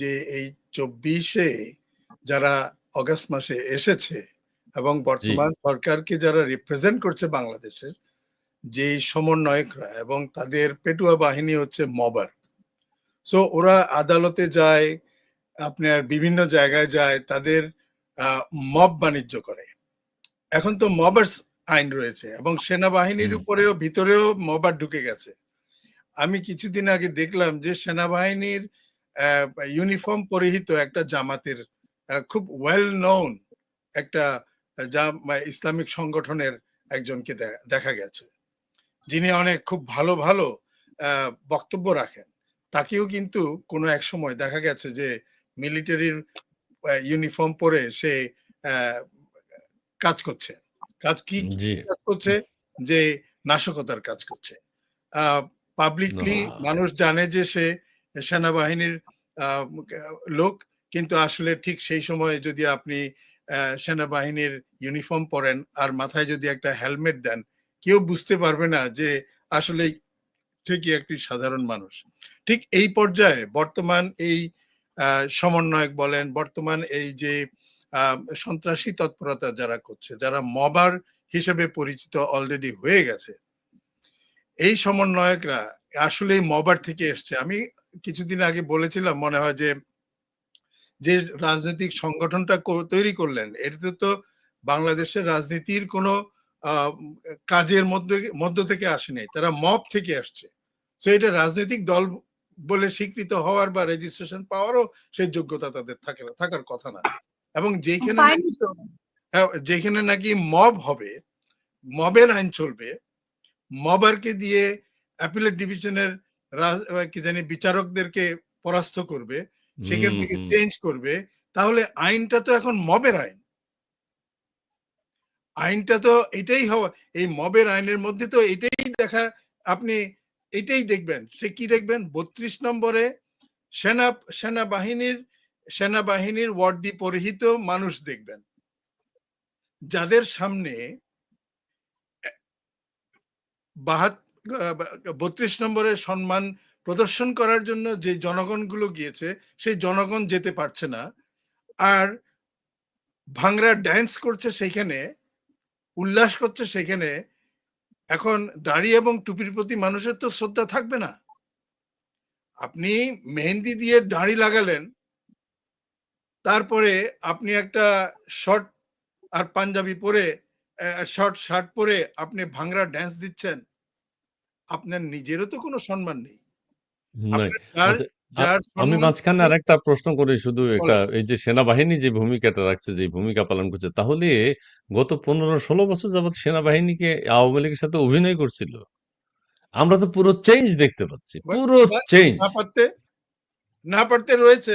যে এই চব্বিশে যারা অগাস্ট মাসে এসেছে এবং বর্তমান সরকারকে যারা রিপ্রেজেন্ট করছে বাংলাদেশের যে সমন্বয়করা এবং তাদের পেটুয়া বাহিনী হচ্ছে মবার। সো ওরা আদালতে যায় আপনার বিভিন্ন জায়গায় যায় তাদের মব বাণিজ্য করে। এখন তো মবার্স আইন রয়েছে এবং সেনাবাহিনীর উপরেও ভিতরেও মবার ঢুকে গেছে। আমি কিছুদিন আগে দেখলাম যে সেনাবাহিনীর ইউনিফর্ম পরিহিত একটা জামাতের খুব ওয়েল নোন একটা যা ইসলামিক সংগঠনের একজনকে দেখা গেছে। যিনি অনেক খুব ভালো ভালো বক্তব্য রাখেন। তাকেও কিন্তু কোনো এক সময় দেখা গেছে যে মিলিটারির ইউনিফর্ম পরে সে কাজ করছে। কাজ কি কাজ করছে? যে নাশকতার কাজ করছে। পাবলিকলি মানুষ জানে যে সে সেনাবাহিনীর লোক। কিন্তু আসলে ঠিক সেই সময় যদি আপনি সেনাবাহিনীর ইউনিফর্ম পরেন আর মাথায় যদি একটা হেলমেট দেন, কেউ বুঝতে পারবে না যে আসলে ঠিকই একটি সাধারণ মানুষ। ঠিক এই পর্যায়ে বর্তমান এই সমন্বয়ক বলেন, বর্তমান এই যে সন্ত্রাসী তৎপরতা যারা করছে, যারা মবার হিসেবে পরিচিত অলরেডি হয়ে গেছে, এই সমন্বয়করা আসলে মবার থেকে এসছে। আমি কিছুদিন আগে বলেছিলাম মনে হয় যে যে রাজনৈতিক সংগঠনটা তৈরি করলেন এটাতে তো বাংলাদেশের রাজনীতির কোনো কাজের মধ্যে মধ্য থেকে আসেনি তারা মব থেকে আসছে। তো এটা রাজনৈতিক দল বলে স্বীকৃত হওয়ার বা রেজিস্ট্রেশন পাওয়ারও সেই যোগ্যতা তাদের থাকে না থাকার কথা না। এবং যেখানে হ্যাঁ, যেখানে নাকি মব হবে মবের আইন চলবে মবারকে দিয়ে অ্যাপিলেট ডিভিশনের কি জানি বিচারকদেরকে পরাস্ত করবে সেখান থেকে চেঞ্জ করবে তাহলে আইনটা তো এখন মবের আইন। আইনটা তো এটাই হওয়া এই মবের আইনের মধ্যে তো এটাই দেখা আপনি এটাই দেখবেন। সে কি দেখবেন? বত্রিশ নম্বরে সেনা সেনাবাহিনীর সেনাবাহিনীর ওয়ার্দি পরিহিত মানুষ দেখবেন। যাদের সামনে বাহাত বত্রিশ নম্বরের সম্মান প্রদর্শন করার জন্য যে জনগণগুলো গিয়েছে, সেই জনগণ যেতে পারছে না। আর ভাংরা ড্যান্স করছে সেখানে উল্লাস করছে সেখানে এখন দাড়ি এবং টুপির প্রতি মানুষের তো শ্রদ্ধা থাকবে না। আপনি মেহেন্দি দিয়ে দাড়ি লাগালেন, তারপরে আপনি একটা শর্ট আর পাঞ্জাবি পরে শর্ট শার্ট পরে আপনি ভাংরা ড্যান্স দিচ্ছেন আপনার নিজেরও তো কোনো সম্মান নেই। আচ্ছা, আমি মাঝখানে আর একটা প্রশ্ন করি শুধু একটা এই যে সেনাবাহিনী যে ভূমিকাটা রাখছে যে ভূমিকা পালন করছে তাহলে গত পনেরো ষোলো বছর যাবৎ সেনাবাহিনীকে আওয়ামী লীগের সাথে অভিনয় করছিল। আমরা তো পুরো চেঞ্জ দেখতে পাচ্ছি পুরো চেঞ্জ না পারতে না পারতে রয়েছে।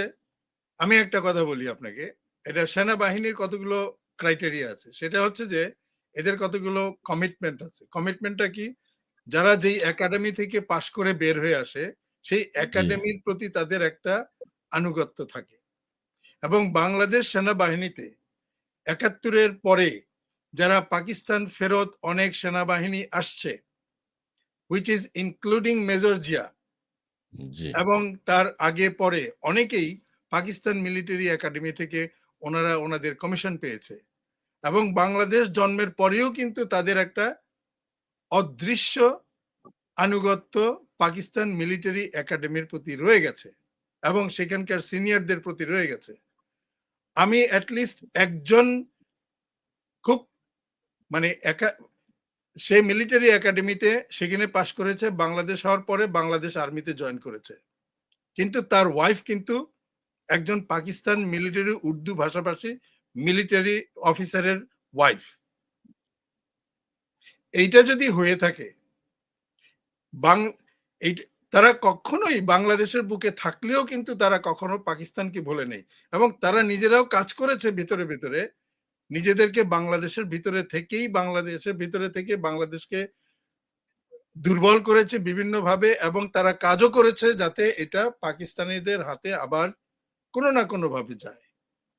আমি একটা কথা বলি আপনাকে এটা সেনাবাহিনীর কতগুলো ক্রাইটেরিয়া আছে? সেটা হচ্ছে যে এদের কতগুলো কমিটমেন্ট আছে? কমিটমেন্টটা কি? যারা যেই একাডেমি থেকে পাশ করে বের হয়ে আসে সেই একাডেমির প্রতি তাদের একটা আনুগত্য থাকে। এবং বাংলাদেশ সেনাবাহিনীতে একাত্তরের পরে যারা পাকিস্তান ফেরত অনেক সেনাবাহিনী আসছে which is including major Zia এবং তার আগে পরে অনেকেই পাকিস্তান মিলিটারি একাডেমি থেকে ওনারা ওনাদের কমিশন পেয়েছে। এবং বাংলাদেশ জন্মের পরেও কিন্তু তাদের একটা অদৃশ্য আনুগত্য পাকিস্তান মিলিটারি একাডেমির প্রতি রয়ে গেছে এবং সেখানকার সিনিয়রদের প্রতি রয়ে গেছে। আমি অ্যাটলিস্ট একজন খুব মানে একা, সে মিলিটারি একাডেমিতে সেখানে পাশ করেছে, বাংলাদেশ হওয়ার পরে বাংলাদেশ আর্মিতে জয়েন করেছে। কিন্তু তার ওয়াইফ কিন্তু একজন পাকিস্তান মিলিটারি উর্দু ভাষাভাষী মিলিটারি অফিসারের ওয়াইফ এইটা যদি হয়ে থাকে বাং এই তারা কখনোই বাংলাদেশের বুকে থাকলেও কিন্তু তারা কখনো পাকিস্তানকে ভুলে নেই। এবং তারা নিজেরাও কাজ করেছে ভিতরে ভিতরে। নিজেদেরকে বাংলাদেশের ভিতরে থেকেই বাংলাদেশের ভিতরে থেকে বাংলাদেশকে দুর্বল করেছে বিভিন্নভাবে এবং তারা কাজও করেছে যাতে এটা পাকিস্তানিদের হাতে আবার কোনো না কোনো ভাবে যায়।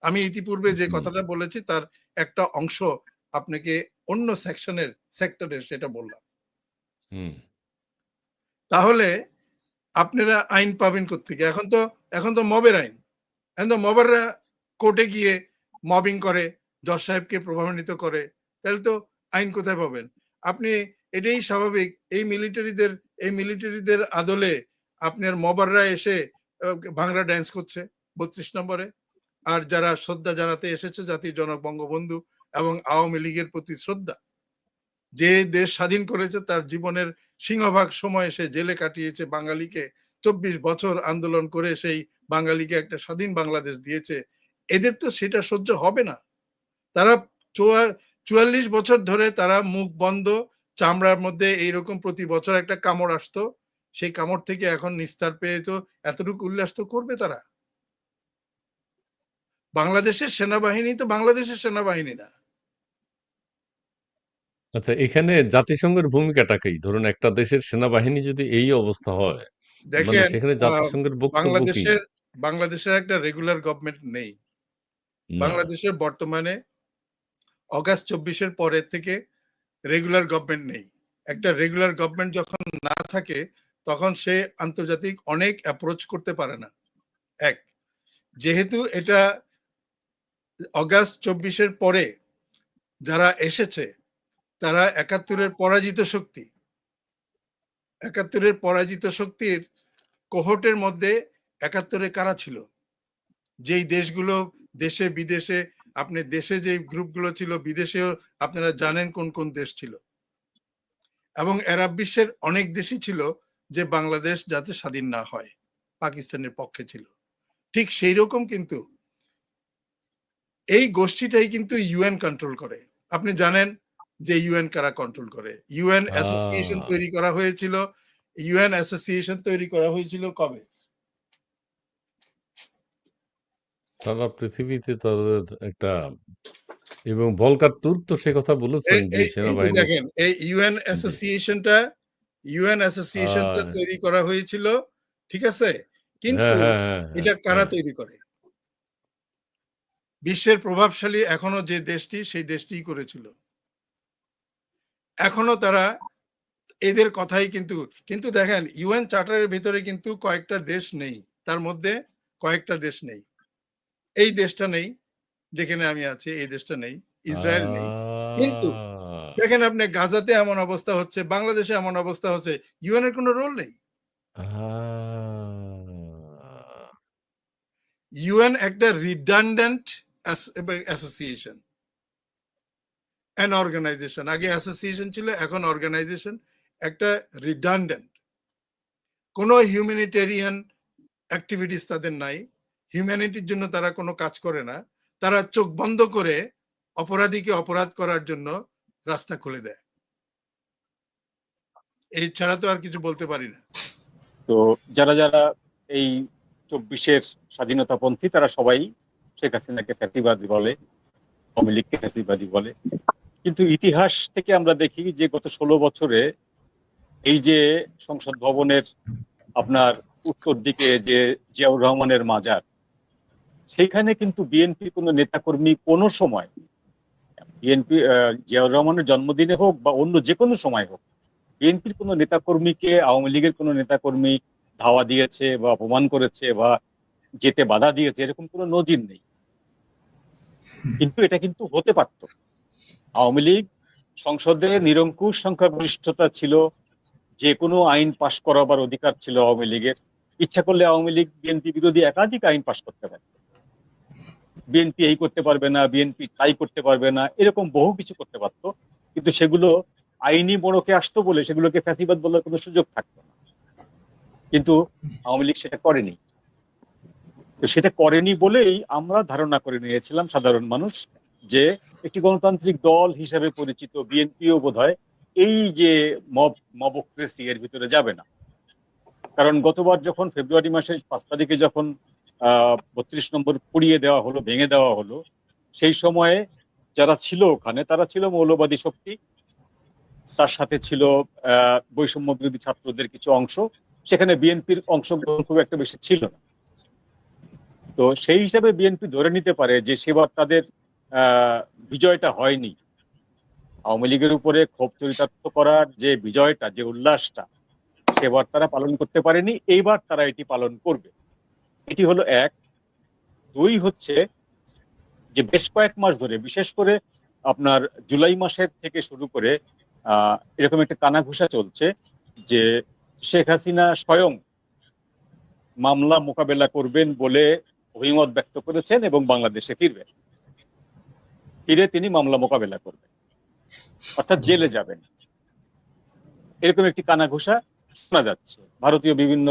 আমি ইতিপূর্বে যে কথাটা বলেছি তার একটা অংশ আপনাকে অন্য সেকশনের সেক্টরের সেটা বললাম। তাহলে আপনারা আইন পাবেন কোথেকে এখন তো এখন তো মবের আইন। এখন তো মবাররা কোর্টে গিয়ে মবিং করে জজ সাহেবকে প্রভাবান্বিত করে। তাহলে তো আইন কোথায় পাবেন? আপনি এটাই স্বাভাবিক। এই মিলিটারিদের এই মিলিটারিদের আদলে আপনার মবাররা এসে ভাংরা ড্যান্স করছে বত্রিশ নম্বরে। আর যারা শ্রদ্ধা জানাতে এসেছে জাতির জনক বঙ্গবন্ধু এবং আওয়ামী লীগের প্রতি শ্রদ্ধা যে দেশ স্বাধীন করেছে তার জীবনের সিংহভাগ সময় সে জেলে কাটিয়েছে বাঙালিকে। চব্বিশ বছর আন্দোলন করে সেই বাঙালিকে একটা স্বাধীন বাংলাদেশ দিয়েছে। এদের তো সেটা সহ্য হবে না। তারা চুয়া- চুয়াল্লিশ বছর ধরে তারা মুখ বন্ধ, চামড়ার মধ্যে এইরকম প্রতি বছর একটা কামড় আসতো। সেই কামড় থেকে এখন নিস্তার পেয়ে তো এতটুকু উল্লাস তো করবে তারা। বাংলাদেশের সেনাবাহিনী তো বাংলাদেশের সেনাবাহিনী না। আচ্ছা এখানে জাতিসংঘের ভূমিকাটা কি ধরুন একটা দেশের সেনাবাহিনী যদি এই অবস্থা হয় মানে দেখেন সেখানে জাতিসংঘের বক্তব্য কি? বাংলাদেশের বাংলাদেশের একটা রেগুলার গভর্নমেন্ট নেই। না। বাংলাদেশের বর্তমানে অগাস্ট চব্বিশের পরের থেকে রেগুলার গভর্নমেন্ট নেই। একটা রেগুলার গভর্নমেন্ট যখন না থাকে তখন সে আন্তর্জাতিক অনেক অ্যাপ্রোচ করতে পারে না। এক যেহেতু এটা অগাস্ট চব্বিশের পরে যারা এসেছে তারা একাত্তরের পরাজিত শক্তি। একাত্তরের পরাজিত শক্তির কোহটের মধ্যে একাত্তরে কারা ছিল? যেই দেশগুলো দেশে বিদেশে, আপনি দেশে যে গ্রুপগুলো ছিল, বিদেশেও আপনারা জানেন কোন কোন দেশ ছিল। এবং আরব বিশ্বের অনেক দেশই ছিল যে বাংলাদেশ যাতে স্বাধীন না হয়, পাকিস্তানের পক্ষে ছিল। ঠিক সেই রকম কিন্তু এই গোষ্ঠীটাই কিন্তু ইউএন কন্ট্রোল করে। আপনি জানেন যে ইউএন কারা কন্ট্রোল করে? ইউএন অ্যাসোসিয়েশন তৈরি করা হয়েছিল। ইউএন অ্যাসোসিয়েশন তৈরি করা হয়েছিল কবে? সারা পৃথিবীতে তাদের একটা এবং ভলকার তুর্ক তো সে কথা বলেছেন যে সেনাবাহিনী দেখেন এই ইউএন অ্যাসোসিয়েশনটা ইউএন অ্যাসোসিয়েশনটা আহ। তৈরি করা হয়েছিল ঠিক আছে? কিন্তু হ্যাঁ হ্যাঁ হ্যাঁ এটা কারা। তৈরি করে? বিশ্বের প্রভাবশালী এখনও যে দেশটি সেই দেশটিই করেছিল। এখনও তারা এদের কথাই কিন্তু কিন্তু দেখেন ইউএন চার্টারের ভিতরে কিন্তু কয়েকটা দেশ নেই তার মধ্যে কয়েকটা দেশ নেই। এই দেশটা নেই যেখানে আমি আছি এই দেশটা নেই ইসরায়েল নেই। কিন্তু দেখেন আপনি গাজাতে এমন অবস্থা হচ্ছে বাংলাদেশে এমন অবস্থা হচ্ছে ইউএন এর কোনো রোল নেই। ইউএন একটা রিডান্ডেন্ট অ্যাসোসিয়েশন অ্যান অর্গানাইজেশন আগে অ্যাসোসিয়েশন ছিল, এখন অর্গানাইজেশন একটা রিডান্ডেন্ট কোনো হিউম্যানিটেরিয়ান অ্যাক্টিভিটিস তাদের নাই। হিউম্যানিটির জন্য তারা কোনো কাজ করে না। তারা চোখ বন্ধ করে অপরাধীকে অপরাধ করার জন্য রাস্তা খুলে দেয়। এই ছাড়া তো আর কিছু বলতে পারি না। তো যারা যারা এই চব্বিশের স্বাধীনতাপন্থী, তারা সবাই শেখ হাসিনাকে ফ্যাসিবাদী বলে, আওয়ামী লীগকে ফ্যাসিবাদী বলে। কিন্তু ইতিহাস থেকে আমরা দেখি যে গত ষোলো বছরে এই যে সংসদ ভবনের আপনার উত্তর দিকে যে জিয়াউর রহমানের মাজার, সেইখানে কিন্তু বিএনপির কোনো নেতাকর্মী কোনো সময়, বিএনপি জিয়াউর রহমানের জন্মদিনে হোক বা অন্য যে কোনো সময় হোক, বিএনপির কোনো নেতাকর্মীকে, আওয়ামী লীগের কোনো নেতাকর্মী ধাওয়া দিয়েছে বা অপমান করেছে বা যেতে বাধা দিয়েছে, এরকম কোনো নজির নেই। কিন্তু এটা কিন্তু হতে পারত। আওয়ামী লীগ সংসদে নিরঙ্কুশ সংখ্যাগরিষ্ঠতা ছিল যে কোনো আইন পাশ করাবার অধিকার ছিল আওয়ামী লীগের। ইচ্ছা করলে আওয়ামী লীগ বিএনপি বিরোধী একাধিক আইন পাশ করতে পারে। বিএনপি এই করতে পারবে না, বিএনপি তাই করতে পারবে না, এরকম বহু কিছু করতে পারত। কিন্তু সেগুলো আইনি মোড়কে আসতো বলে সেগুলোকে ফ্যাসিবাদ বলার কোনো সুযোগ থাকতো না। কিন্তু আওয়ামী লীগ সেটা করেনি। তো সেটা করেনি বলেই আমরা ধারণা করে নিয়েছিলাম, সাধারণ মানুষ। যে একটি গণতান্ত্রিক দল হিসাবে পরিচিত বিএনপিও বোধ হয় এই যে মব, মবক্রেসি এর ভিতরে যাবে না। কারণ গতবার যখন ফেব্রুয়ারি মাসের পাঁচ তারিখে যখন বত্রিশ নম্বর পুড়িয়ে দেওয়া হলো, ভেঙে দেওয়া হলো, সেই সময়ে যারা ছিল ওখানে, তারা ছিল মৌলবাদী শক্তি। তার সাথে ছিল বৈষম্য বিরোধী ছাত্রদের কিছু অংশ। সেখানে বিএনপির অংশগ্রহণ খুব একটা বেশি ছিল না। তো সেই হিসাবে বিএনপি ধরে নিতে পারে যে সেবার তাদের বিজয়টা হয়নি। আওয়ামী লীগের উপরে ক্ষোভ চরিতার্থ করার যে বিজয়টা, যে উল্লাসটা সেবার তারা পালন করতে পারেনি, এইবার তারা এটি পালন করবে। এটি হলো এক। দুই হচ্ছে যে বেশ কয়েক মাস ধরে, বিশেষ করে আপনার জুলাই মাসের থেকে শুরু করে এরকম একটা কানাঘুষা চলছে যে শেখ হাসিনা স্বয়ং মামলা মোকাবেলা করবেন বলে অভিমত ব্যক্ত করেছেন এবং বাংলাদেশে ফিরবেন। ফিরে তিনি মামলা মোকাবেলা করবেন। অর্থাৎ জেলে যাবেন। এরকম একটি কানাঘুষা শোনা যাচ্ছে। ভারতীয় বিভিন্ন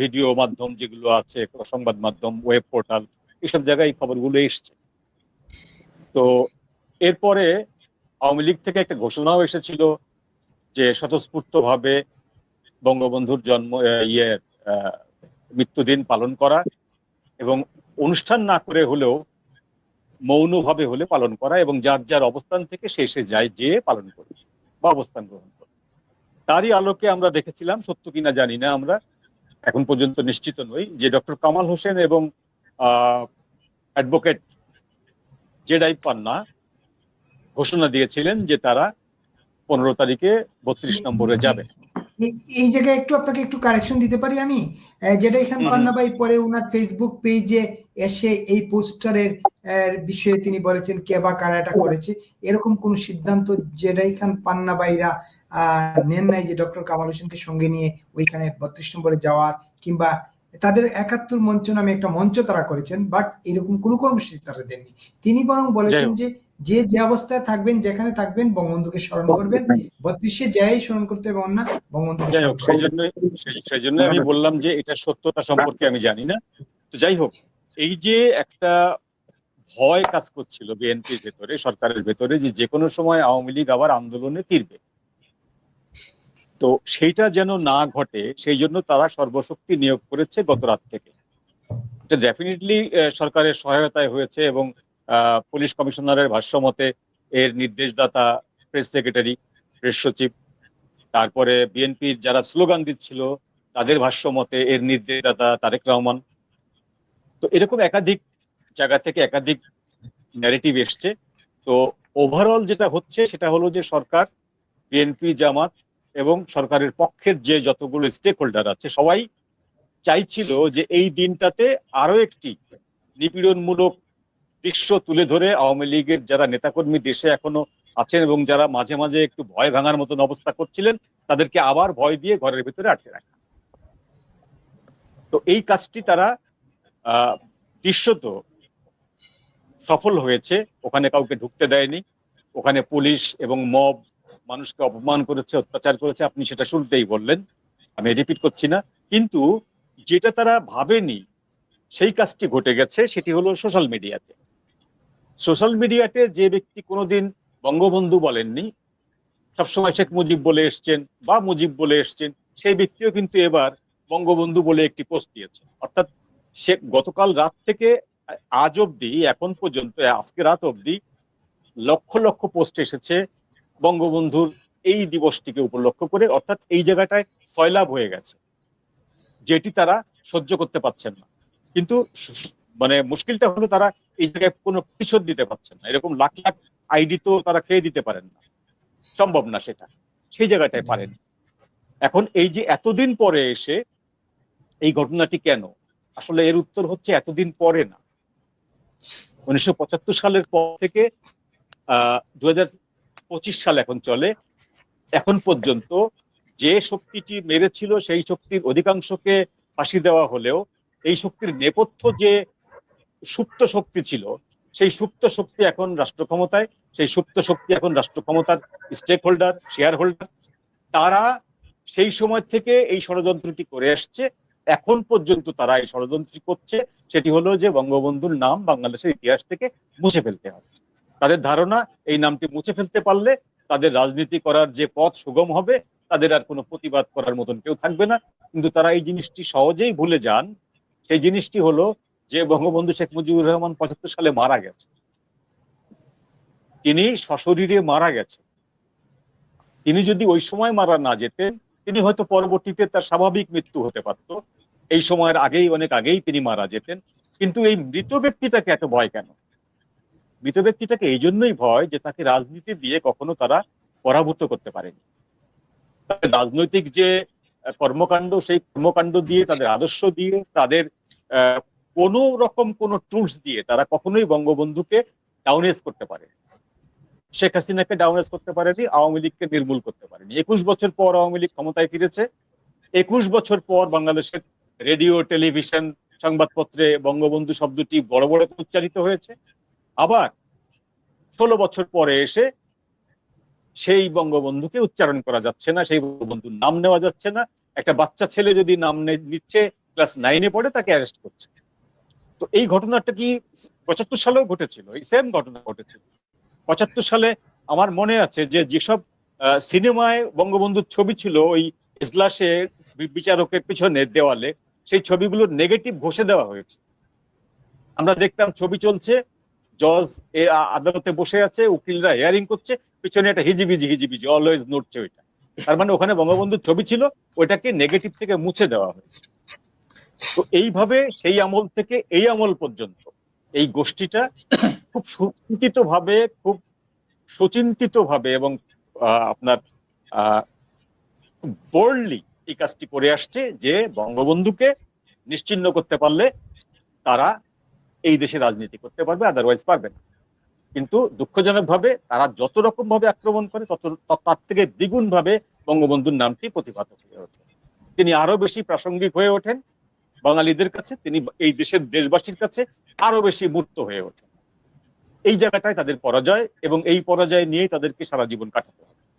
ভিডিও মাধ্যম যেগুলো আছে, সংবাদ মাধ্যম, ওয়েব পোর্টাল, এসব জায়গায় এই খবরগুলো এসছে। তো এরপরে আওয়ামী লীগ থেকে একটা ঘোষণাও এসেছিল যে স্বতঃস্ফূর্ত ভাবে বঙ্গবন্ধুর জন্ম ইয়ে মৃত্যুদিন পালন করা এবং অনুষ্ঠান না করে হলেও মৌনভাবে হলে পালন করা এবং যার যার অবস্থান থেকে শেষে যায় যে পালন করে বা অবস্থান গ্রহণ করে তারই আলোকে আমরা দেখেছিলাম সত্য কিনা জানি না আমরা এখন পর্যন্ত নিশ্চিত নই যে ডক্টর কামাল হোসেন এবং অ্যাডভোকেট জেডাই পান্না ঘোষণা দিয়েছিলেন যে তারা পনেরো তারিখে বত্রিশ নম্বরে যাবে। এই- এই জায়গায় একটু আপনাকে একটু কারেকশন দিতে পারি আমি? যেটা এখান পান্না ভাই পরে ওনার ফেসবুক পেজে এসে এই পোস্টারের বিষয়ে তিনি বলেছেন কে বা কারা এটা করেছে। এরকম কোন সিদ্ধান্ত যেটাই খান পান্না আহ, নেন নাই যে ডক্টর কামাল হোসেনকে সঙ্গে নিয়ে ওইখানে বত্রিশ নম্বরে যাওয়ার কিংবা তাদের একাত্তর মঞ্চ নামে একটা মঞ্চ তারা করেছেন বাট এরকম কোনো কর্মসূচি তারা দেননি। তিনি বরং বলেছেন যে যে যে অবস্থায় থাকবেন যেখানে থাকবেন বঙ্গবন্ধুকে স্মরণ করবেন। বত্রিশে যাই স্মরণ করতে হবে না বঙ্গবন্ধুকে জন্য সেই জন্য আমি বললাম যে এটা সত্যতা সম্পর্কে আমি জানি না। তো যাই হোক এই যে একটা ভয় কাজ করছিল বিএনপির ভেতরে, সরকারের ভেতরে যে কোনো সময় আওয়ামী লীগ আবার আন্দোলনে ফিরবে। তো সেইটা যেন না ঘটে, সেই জন্য তারা সর্বশক্তি নিয়োগ করেছে গত রাত থেকে। এটা ডেফিনেটলি সরকারের সহায়তায় হয়েছে এবং পুলিশ কমিশনারের ভাষ্যমতে এর নির্দেশদাতা, প্রেস সেক্রেটারি, প্রেস সচিব, তারপরে বিএনপির যারা স্লোগান দিচ্ছিল, তাদের ভাষ্য মতে এর নির্দেশদাতা তারেক রহমান তো এরকম একাধিক জায়গা থেকে একাধিক ন্যারেটিভ এসছে। তো ওভারঅল যেটা হচ্ছে, সেটা হলো যে সরকার বিএনপি জামাত এবং সরকারের পক্ষের যে যতগুলো স্টেক হোল্ডার আছে, সবাই চাইছিল যে এই দিনটাতে আরও একটি নিপীড়নমূলক দৃশ্য তুলে ধরে আওয়ামী লীগের যারা নেতাকর্মী দেশে এখনও আছেন এবং যারা মাঝে মাঝে একটু ভয় ভাঙার মতন অবস্থা করছিলেন, তাদেরকে আবার ভয় দিয়ে ঘরের ভিতরে আটকে রাখা। তো এই কাজটি তারা দৃশ্যত সফল হয়েছে। ওখানে কাউকে ঢুকতে দেয়নি। ওখানে পুলিশ এবং মব মানুষকে অপমান করেছে, অত্যাচার করেছে, আপনি সেটা শুরুতেই বললেন। আমি রিপিট করছি না। কিন্তু যেটা তারা ভাবেনি, সেই কাজটি ঘটে গেছে, সেটি হলো সোশ্যাল মিডিয়াতে সোশ্যাল মিডিয়াতে যে ব্যক্তি কোনোদিন বঙ্গবন্ধু বলেননি, সবসময় শেখ মুজিব বলে এসছেন বা মুজিব বলে এসছেন, সেই ব্যক্তিও কিন্তু এবার বঙ্গবন্ধু বলে একটি পোস্ট দিয়েছে। অর্থাৎ সে গতকাল রাত থেকে আজ অবধি, এখন পর্যন্ত, আজকে রাত অবধি লক্ষ লক্ষ পোস্ট এসেছে বঙ্গবন্ধুর এই দিবসটিকে উপলক্ষ করে, অর্থাৎ এই জায়গাটায় সয়লাভ হয়ে গেছে, যেটি তারা সহ্য করতে পারছেন না। কিন্তু মানে মুশকিলটা হলো তারা এই জায়গায় কোনো প্রতিশোধ দিতে পারছেন না। এরকম লাখ লাখ আইডি তো তারা খেয়ে দিতে পারেন না। সম্ভব না সেটা। সেই জায়গাটায় পারেন। এখন এই যে এতদিন পরে এসে এই ঘটনাটি কেন? আসলে এর উত্তর হচ্ছে এতদিন পরে না। উনিশশো পঁচাত্তর সালের পর থেকে দু সাল এখন চলে। এখন পর্যন্ত যে শক্তিটি মেরেছিল, সেই শক্তির অধিকাংশকে ফাঁসি দেওয়া হলেও, এই শক্তির নেপথ্য যে সুপ্ত শক্তি ছিল, সেই সুপ্ত শক্তি এখন রাষ্ট্র ক্ষমতায় সেই সুপ্ত শক্তি এখন রাষ্ট্র ক্ষমতার স্টেক হোল্ডার শেয়ার হোল্ডার তারা সেই সময় থেকে এই ষড়যন্ত্রটি করে আসছে। এখন পর্যন্ত তারা এই ষড়যন্ত্রটি করছে, সেটি হলো যে বঙ্গবন্ধুর নাম বাংলাদেশের ইতিহাস থেকে মুছে ফেলতে হবে। তাদের ধারণা, এই নামটি মুছে ফেলতে পারলে তাদের রাজনীতি করার যে পথ সুগম হবে, তাদের আর কোনো প্রতিবাদ করার মতন কেউ থাকবে না। কিন্তু তারা এই জিনিসটি সহজেই ভুলে যান। সেই জিনিসটি হলো যে বঙ্গবন্ধু শেখ মুজিবুর রহমান পঁচাত্তর সালে মারা গেছে। তিনি সশরীরে মারা গেছে। তিনি যদি ওই সময় মারা না যেতেন, তিনি হয়তো পরবর্তীতে তার স্বাভাবিক মৃত্যু হতে পারত। এই সময়ের আগেই, অনেক আগেই তিনি মারা যেতেন। কিন্তু এই মৃত ব্যক্তিটাকে এত ভয় কেন? মৃত ব্যক্তিটাকে এই জন্যই ভয় যে তাকে রাজনীতি দিয়ে কখনো তারা পরাভূত করতে পারেনি। রাজনৈতিক যে কর্মকাণ্ড, সেই কর্মকাণ্ড দিয়ে, তাদের আদর্শ দিয়ে, তাদের কোন রকম কোন টুলস দিয়ে তারা কখনোই বঙ্গবন্ধুকে ডাউনেজ করতে পারে শেখ হাসিনাকে ডাউনেজ করতে পারেনি, আওয়ামী লীগকে নির্মূল করতে পারেনি। একুশ বছর পর আওয়ামী লীগ ক্ষমতায় ফিরেছে। একুশ বছর পর বাংলাদেশের রেডিও, টেলিভিশন, সংবাদপত্রে, বঙ্গবন্ধু শব্দটি বড় বড় উচ্চারিত হয়েছে। আবার ষোলো বছর পরে এসে সেই বঙ্গবন্ধুকে উচ্চারণ করা যাচ্ছে না, সেই বঙ্গবন্ধুর নাম নেওয়া যাচ্ছে না। একটা বাচ্চা ছেলে যদি নাম নিচ্ছে, ক্লাস নাইনে পড়ে, তাকে অ্যারেস্ট করছে। তো এই ঘটনাটা কি পঁচাত্তর সালেও ঘটেছিল? এই সেম ঘটনা ঘটেছিল। পঁচাত্তর সালে আমার মনে আছে যে যেসব সিনেমায় বঙ্গবন্ধুর ছবি ছিল, ওই ইজলাসে বি- বিচারকের পিছনে দেওয়ালে সেই ছবিগুলোর নেগেটিভ ঘষে দেওয়া হয়েছে। আমরা দেখতাম ছবি চলছে, জজ এ আদালতে বসে আছে, উকিলরা হিয়ারিং করছে, পিছনে একটা হিজিবিজি হিজিবিজি অলওয়েজ নড়ছে ওইটা। তার মানে ওখানে বঙ্গবন্ধুর ছবি ছিল, ওইটাকে নেগেটিভ থেকে মুছে দেওয়া হয়েছে। তো এইভাবে সেই আমল থেকে এই আমল পর্যন্ত এই গোষ্ঠীটা খুব সুচিন্তিত ভাবে খুব সুচিন্তিত ভাবে এবং আপনার বোল্ডলি এই কাজটি করে আসছে যে বঙ্গবন্ধুকে নিশ্চিহ্ন করতে পারলে তারা এই দেশে রাজনীতি করতে পারবে আদারওয়াইজ পারবে না। কিন্তু দুঃখজনক ভাবে তারা যত রকম ভাবে আক্রমণ করে, তত তার থেকে দ্বিগুণ ভাবে বঙ্গবন্ধুর নামটি প্রতিভাত হয়ে ওঠে। তিনি আরও বেশি প্রাসঙ্গিক হয়ে ওঠেন। বাঙালিদের কাছে, তিনি এই দেশের দেশবাসীর কাছে আরও বেশি মূর্ত হয়ে ওঠেন। এই জায়গাটায় তাদের পরাজয় এবং এই পরাজয় নিয়েই তাদেরকে সারা জীবন কাটাতে হবে।